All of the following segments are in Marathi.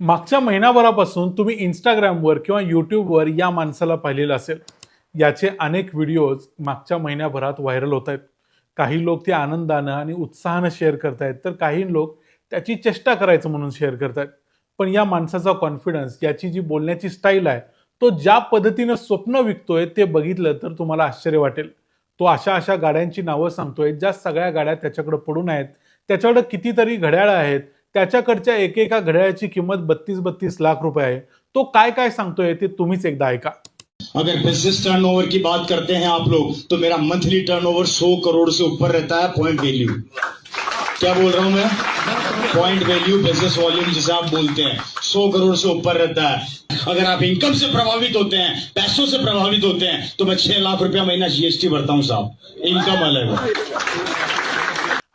मागच्या महिनाभरापासून तुम्ही इंस्टाग्रामवर किंवा यूट्यूबवर या माणसाला पाहिलेलं असेल. याचे अनेक व्हिडिओज मागच्या महिन्याभरात व्हायरल होत आहेत. काही लोक ते आनंदानं आणि उत्साहानं शेअर करतायत तर काही लोक त्याची चेष्टा करायचं म्हणून शेअर करतायत पण या माणसाचा कॉन्फिडन्स याची जी बोलण्याची स्टाईल आहे तो ज्या पद्धतीनं स्वप्न विकतोय ते बघितलं तर तुम्हाला आश्चर्य वाटेल. तो अशा अशा गाड्यांची नावं सांगतोय ज्या सगळ्या गाड्या त्याच्याकडे पडून आहेत. त्याच्याकडे कितीतरी घड्याळं आहेत. त्याच्याकडच्या एकेका घड्याळाची किंमत बत्तीस बत्तीस लाख रुपये आहे. तो काय काय सांगतोय ते तुम्हीच एकदा ऐका. अगर बिज़नेस टर्नओवर की बात करते हैं आप लोग तो मेरा मंथली टर्नओवर 100 करोड़ से ऊपर रहता है पॉइंट वैल्यू क्या बोल रहा हूँ मैं? पॉइंट वैल्यू बिज़नेस वॉल्यूम जिसे आप बोलते हैं 100 करोड़ से ऊपर रहता है. अगर आप इनकम से प्रभावित होते हैं, पैसों से प्रभावित होते हैं तो मैं छह लाख रुपया महीना जीएसटी भरता हूँ साहब. इनकम अलग है.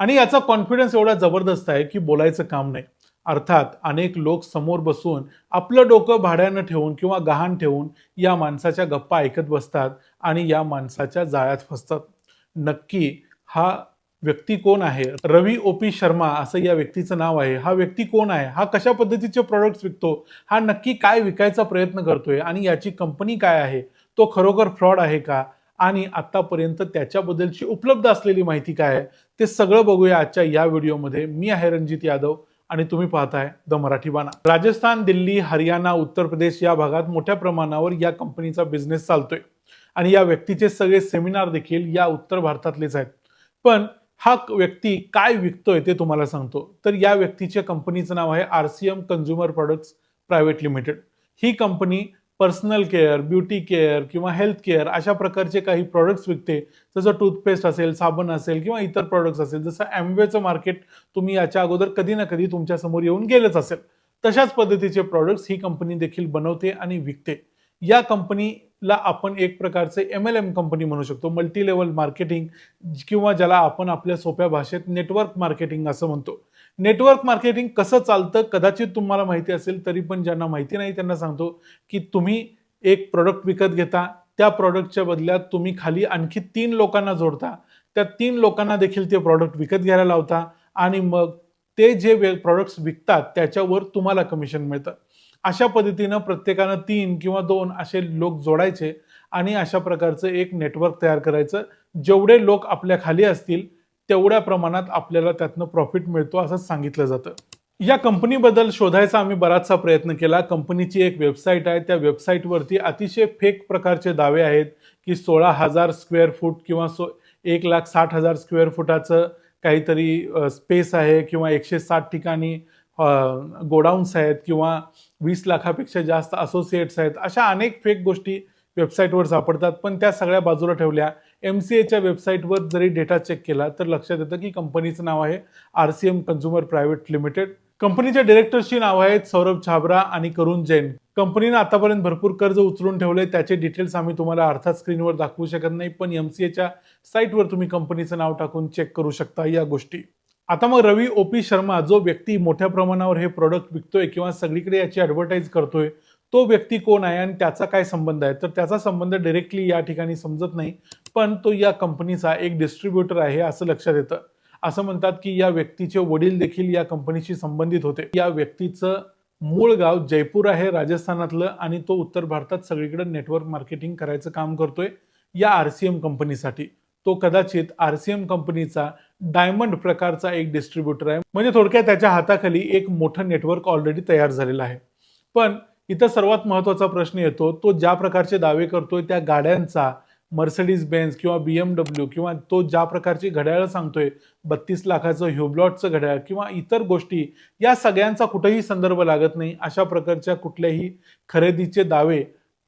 आणि याचा कॉन्फिडन्स एवढा जबरदस्त आहे की बोलायचं काम नाही. अर्थात अनेक लोक समोर बसून आपलं डोकं भाड्यानं ठेवून किंवा गहाण ठेवून या माणसाच्या गप्पा ऐकत बसतात आणि या माणसाच्या जाळ्यात फसतात. नक्की हा व्यक्ती कोण आहे? रवी ओ पी शर्मा असं या व्यक्तीचं नाव आहे. हा व्यक्ती कोण आहे? हा कशा पद्धतीचे प्रोडक्ट्स विकतो? हा नक्की काय विकायचा प्रयत्न करतोय? आणि याची कंपनी काय आहे? तो खरोखर फ्रॉड आहे का? आणि आतापर्यंत त्याच्याबद्दलची उपलब्ध असलेली माहिती काय आहे ते सगळं बघूया आजच्या या व्हिडिओमध्ये. मी आहे रणजित यादव आणि तुम्ही पाहताय द मराठी बाणा. राजस्थान दिल्ली हरियाणा उत्तर प्रदेश या भागात मोठ्या प्रमाणावर या कंपनीचा बिझनेस चालतोय. आणि या व्यक्तीचे सगळे सेमिनार देखील या उत्तर भारतातलेच आहेत. पण हा व्यक्ती काय विकतोय ते तुम्हाला सांगतो. तर या व्यक्तीच्या कंपनीचं नाव आहे R C M consumer products private limited. ही company personal care beauty care किंवा हेल्थ केअर अशा प्रकारचे काही प्रॉडक्ट्स विकते. जसं टूथपेस्ट असेल साबण असेल किंवा इतर प्रॉडक्ट्स असेल जसं ॲम्वेचं मार्केट तुम्ही याच्या अगोदर कधी ना कधी तुमच्यासमोर येऊन गेलंच असेल. तशाच पद्धतीचे प्रॉडक्ट्स ही कंपनी देखील बनवते आणि विकते. या कंपनीला आपण एक प्रकारचे एम एल एम कंपनी म्हणू शकतो. मल्टी लेवल मार्केटिंग किंवा ज्याला आपण आपल्या सोप्या भाषेत नेटवर्क मार्केटिंग असं म्हणतो. नेटवर्क मार्केटिंग कसं चालतं कदाचित तुम्हाला माहिती असेल तरी पण ज्यांना माहिती नाही त्यांना सांगतो की तुम्ही एक प्रोडक्ट विकत घेता त्या प्रॉडक्टच्या बदल्यात तुम्ही खाली आणखी तीन लोकांना जोडता त्या तीन लोकांना देखील ते प्रॉडक्ट विकत घ्यायला लावता आणि मग ते जे प्रॉडक्ट्स विकतात त्याच्यावर तुम्हाला कमिशन मिळतं. अशा पद्धतीनं प्रत्येकानं तीन किंवा दोन असे लोक जोडायचे आणि अशा प्रकारचं एक नेटवर्क तयार करायचं. जेवढे लोक आपल्या खाली असतील तेवढ्या प्रमाणात आपल्याला त्यातनं प्रॉफिट मिळतो असं सांगितलं जातं. या कंपनीबद्दल शोधायचा आम्ही बराचसा प्रयत्न केला. कंपनीची एक वेबसाईट आहे. त्या वेबसाईटवरती अतिशय फेक प्रकारचे दावे आहेत की सोळा हजार स्क्वेअर फूट किंवा सो एक लाख साठ हजार स्क्वेअर फुटाचं काहीतरी स्पेस आहे किंवा एकशे साठ ठिकाणी गोडाऊन्स आहेत किंवा वीस लाखापेक्षा जास्त असोसिएट्स आहेत. अशा अनेक फेक गोष्टी वेबसाईटवर सापडतात पण त्या सगळ्या बाजूला ठेवल्या. एम सी एच्या वेबसाईटवर जरी डेटा चेक केला तर लक्षात येतं की कंपनीचं नाव आहे R C M consumer private limited कंपनीच्या डिरेक्टर्सची नावं आहेत सौरभ छाबरा आणि करुण जैन. कंपनीनं आतापर्यंत भरपूर कर्ज उचलून ठेवले त्याचे डिटेल्स आम्ही तुम्हाला अर्थात स्क्रीनवर दाखवू शकत नाही पण एम सी एच्या साईटवर तुम्ही कंपनीचं नाव टाकून चेक करू शकता या गोष्टी. आता मग रवी ओ पी शर्मा जो व्यक्ती मोठ्या प्रमाणावर हे प्रोडक्ट विकतोय किंवा सगळीकडे याची ॲडव्हर्टाईज करतोय तो व्यक्ती कोण आहे आणि त्याचा काय संबंध आहे? तर त्याचा संबंध डिरेक्टली या ठिकाणी समजत नाही पण तो या कंपनीचा एक डिस्ट्रीब्युटर आहे असं लक्षात येतं. असं म्हणतात की या व्यक्तीचे वडील देखील या कंपनीशी संबंधित होते. या व्यक्तीचं मूळ गाव जयपूर आहे राजस्थानातलं आणि तो उत्तर भारतात सगळीकडे नेटवर्क मार्केटिंग करायचं काम करतोय या आर सी एम कंपनीसाठी तो कदाचित आर सी एम कंपनीचा डायमंड प्रकारचा एक डिस्ट्रीब्युटर आहे. म्हणजे थोडक्यात त्याच्या हाताखाली एक मोठं नेटवर्क ऑलरेडी तयार झालेलं आहे. पण इथं सर्वात महत्त्वाचा प्रश्न येतो तो ज्या प्रकारचे दावे करतोय त्या गाड्यांचा मर्सडीज बेन्स किंवा बी एम डब्ल्यू किंवा तो ज्या प्रकारची घड्याळं सांगतोय बत्तीस लाखाचं ह्युब्लॉटचं घड्याळ किंवा इतर गोष्टी या सगळ्यांचा कुठेही संदर्भ लागत नाही. अशा प्रकारच्या कुठल्याही खरेदीचे दावे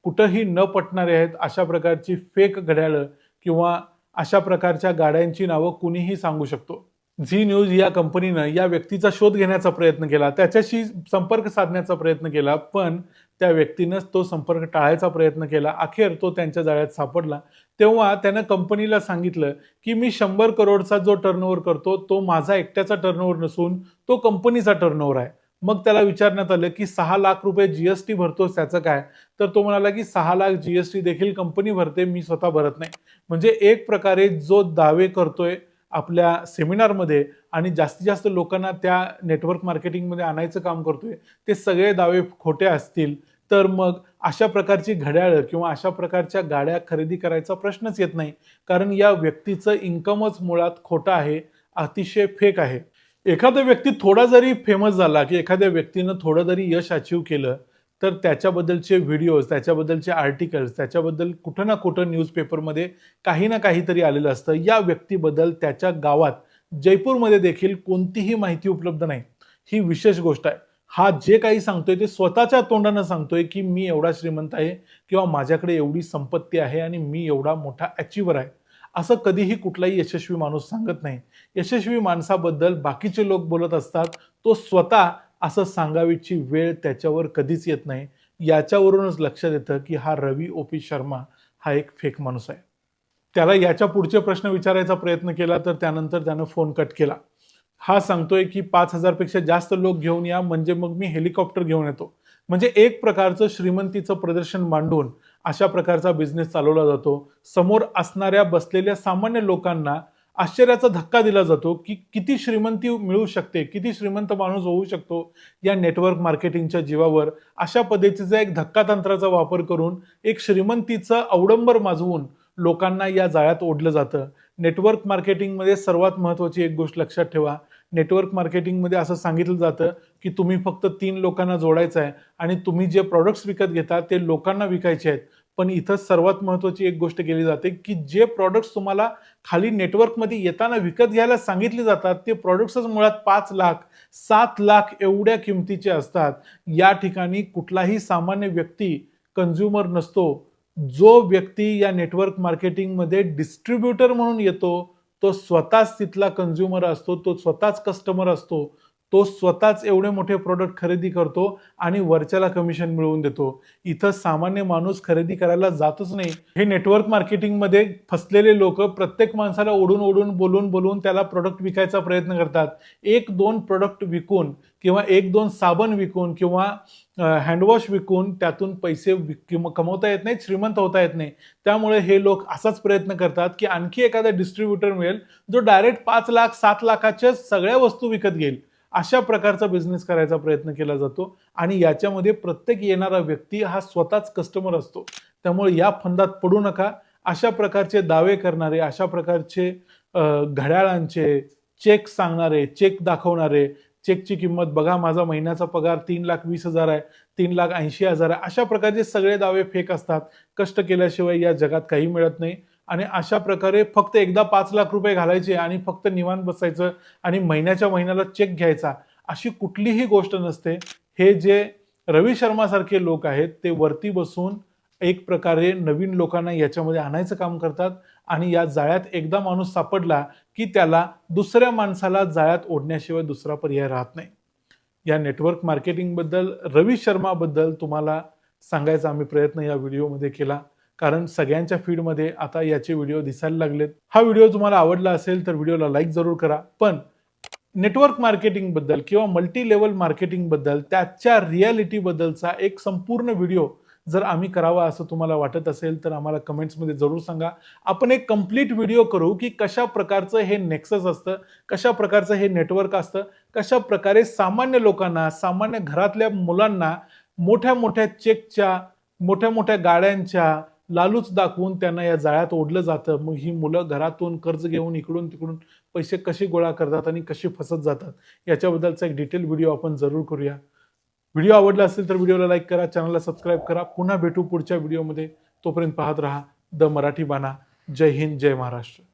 कुठंही न पटणारे आहेत अशा प्रकारची फेक घड्याळं किंवा अशा प्रकारच्या गाड्यांची नावं कुणीही सांगू शकतो. झी न्यूज या कंपनीनं या व्यक्तीचा शोध घेण्याचा प्रयत्न केला त्याच्याशी संपर्क साधण्याचा प्रयत्न केला पण त्या व्यक्तीनंच तो संपर्क टाळायचा प्रयत्न केला. अखेर तो त्यांच्या जाळ्यात सापडला. तेव्हा त्यानं कंपनीला सांगितलं की मी शंभर करोडचा जो टर्नओव्हर करतो तो माझा एकट्याचा टर्नओव्हर नसून तो कंपनीचा टर्नओव्हर आहे. मग त्याला विचारण्यात आलं की सहा लाख रुपये जीएसटी भरतोस त्याचं काय? तर तो म्हणाला की सहा लाख जीएसटी देखील कंपनी भरते मी स्वतः भरत नाही. म्हणजे एक प्रकारे जो दावे करतोय आपल्या सेमिनारमध्ये आणि जास्तीत जास्त लोकांना त्या नेटवर्क मार्केटिंगमध्ये आणायचं काम करतोय ते सगळे दावे खोटे असतील तर मग अशा प्रकारची घड्याळं किंवा अशा प्रकारच्या गाड्या खरेदी करायचा प्रश्नच येत नाही. कारण या व्यक्तीचं इन्कमच मुळात खोटं आहे अतिशय फेक आहे. एखादा व्यक्ती थोडा जरी फेमस झाला की एखाद्या व्यक्तीनं थोडं जरी यश अचीव केलं तर त्याच्याबद्दलचे व्हिडिओज त्याच्याबद्दलचे आर्टिकल्स त्याच्याबद्दल कुठं ना कुठं न्यूजपेपरमध्ये काही ना काहीतरी आलेलं असतं. या व्यक्तीबद्दल त्याच्या गावात जयपूरमध्ये देखील कोणतीही माहिती उपलब्ध नाही. ही विशेष गोष्ट आहे. हा जे काही सांगतोय ते स्वतःच्या तोंडानं सांगतोय की मी एवढा श्रीमंत आहे किंवा माझ्याकडे एवढी संपत्ती आहे आणि मी एवढा मोठा अचिव्हर आहे. असं कधीही कुठलाही यशस्वी माणूस सांगत नाही. यशस्वी माणसाबद्दल बाकीचे लोक बोलत असतात. तो स्वतः असं सांगावीची वेळ त्याच्यावर कधीच येत नाही. याच्यावरूनच लक्षात येतं की हा रवी ओ पी शर्मा हा एक फेक माणूस आहे. त्याला याच्या पुढचे प्रश्न विचारायचा प्रयत्न केला तर त्यानंतर त्यानं फोन कट केला. हा सांगतोय की पाच हजारपेक्षा जास्त लोक घेऊन या म्हणजे मग मी हेलिकॉप्टर घेऊन येतो. म्हणजे एक प्रकारचं श्रीमंतीचं प्रदर्शन मांडून अशा प्रकारचा बिझनेस चालवला जातो. समोर असणाऱ्या बसलेल्या सामान्य लोकांना आश्चर्याचा धक्का दिला जातो की किती श्रीमंती मिळू शकते किती श्रीमंत माणूस होऊ शकतो या नेटवर्क मार्केटिंगच्या जीवावर. अशा पद्धतीचा एक धक्का तंत्राचा वापर करून एक श्रीमंतीचं अवडंबर माजवून लोकांना या जाळ्यात ओढलं जातं. नेटवर्क मार्केटिंगमध्ये सर्वात महत्त्वाची एक गोष्ट लक्षात ठेवा. नेटवर्क मार्केटिंगमध्ये असं सांगितलं जातं की तुम्ही फक्त तीन लोकांना जोडायचं आहे आणि तुम्ही जे प्रॉडक्ट्स विकत घेता ते लोकांना विकायचे आहेत. पण इथं सर्वात महत्त्वाची एक गोष्ट केली जाते की जे प्रॉडक्ट्स तुम्हाला खाली नेटवर्कमध्ये येताना विकत घ्यायला सांगितले जातात ते प्रॉडक्ट्सच मुळात पाच लाख सात लाख एवढ्या किमतीचे असतात. या ठिकाणी कुठलाही सामान्य व्यक्ती कन्झ्युमर नसतो. जो व्यक्ती या नेटवर्क मार्केटिंगमध्ये डिस्ट्रीब्युटर म्हणून येतो तो स्वतःच तिथला कन्झ्युमर असतो तो स्वतःच कस्टमर असतो. तो स्वतःच एवढे मोठे प्रोडक्ट खरेदी करतो आणि वरच्याला कमिशन मिळवून देतो. इथं सामान्य माणूस खरेदी करायला जातच नाही. हे नेटवर्क मार्केटिंगमध्ये फसलेले लोक प्रत्येक माणसाला ओढून ओढून बोलून बोलून त्याला प्रोडक्ट विकायचा प्रयत्न करतात. एक दोन प्रोडक्ट विकून किंवा एक दोन साबण विकून किंवा हँडवॉश विकून त्यातून पैसे विक- कमवता येत नाहीत श्रीमंत होता येत नाही. त्यामुळे हे लोक असाच प्रयत्न करतात की आणखी एखादा डिस्ट्रीब्युटर मिळेल जो डायरेक्ट पाच लाख सात लाखाच्या सगळ्या वस्तू विकत घेईल. अशा प्रकारचा बिझनेस करायचा प्रयत्न केला जातो आणि याच्यामध्ये प्रत्येक येणारा व्यक्ती हा स्वतःच कस्टमर असतो. त्यामुळे या फंदात पडू नका. अशा प्रकारचे दावे करणारे अशा प्रकारचे घड्याळांचे चेक सांगणारे चेक दाखवणारे चेकची किंमत बघा माझा महिन्याचा पगार तीन लाख वीस हजार आहे तीन लाख ऐंशी हजार आहे अशा प्रकारचे सगळे दावे फेक असतात. कष्ट केल्याशिवाय या जगात काही मिळत नाही. आणि अशा प्रकारे फक्त एकदा पाच लाख रुपये घालायचे आणि फक्त निवांत बसायचं आणि महिन्याच्या महिन्याला चेक घ्यायचा अशी कुठलीही गोष्ट नसते. हे जे रवी शर्मासारखे लोक आहेत ते वरती बसून एक प्रकारे नवीन लोकांना याच्यामध्ये आणायचं काम करतात आणि या जाळ्यात एकदा माणूस सापडला की त्याला दुसऱ्या माणसाला जाळ्यात ओढण्याशिवाय दुसरा पर्याय राहत नाही. या नेटवर्क मार्केटिंगबद्दल रवी शर्माबद्दल तुम्हाला सांगायचा आम्ही प्रयत्न या व्हिडिओमध्ये केला. कारण सगळ्यांच्या फीडमध्ये आता याचे व्हिडिओ दिसायला लागलेत. हा व्हिडिओ तुम्हाला आवडला असेल तर व्हिडिओला लाईक जरूर करा. पण नेटवर्क मार्केटिंगबद्दल किंवा मल्टी लेवल मार्केटिंगबद्दल त्याच्या रियालिटीबद्दलचा एक संपूर्ण व्हिडिओ जर आम्ही करावा असं तुम्हाला वाटत असेल तर आम्हाला कमेंट्समध्ये जरूर सांगा. आपण एक कंप्लीट व्हिडिओ करू की कशा प्रकारचं हे नेक्सस असतं कशा प्रकारचं हे नेटवर्क असतं कशा प्रकारे सामान्य लोकांना सामान्य घरातल्या मुलांना मोठ्या मोठ्या चेकच्या मोठ्या मोठ्या गाड्यांच्या लालूच दाखवून त्यांना या जाळ्यात ओढलं जातं. मग ही मुलं घरातून कर्ज घेऊन इकडून तिकडून पैसे कसे गोळा करतात आणि कसे फसत जातात याच्याबद्दलचा एक डिटेल व्हिडिओ आपण जरूर करूया. व्हिडिओ आवडला असेल तर व्हिडिओला लाईक करा चॅनलला सबस्क्राईब करा. पुन्हा भेटू पुढच्या व्हिडिओमध्ये तोपर्यंत पाहत राहा. द मराठी बाणा. जय हिंद जय महाराष्ट्र.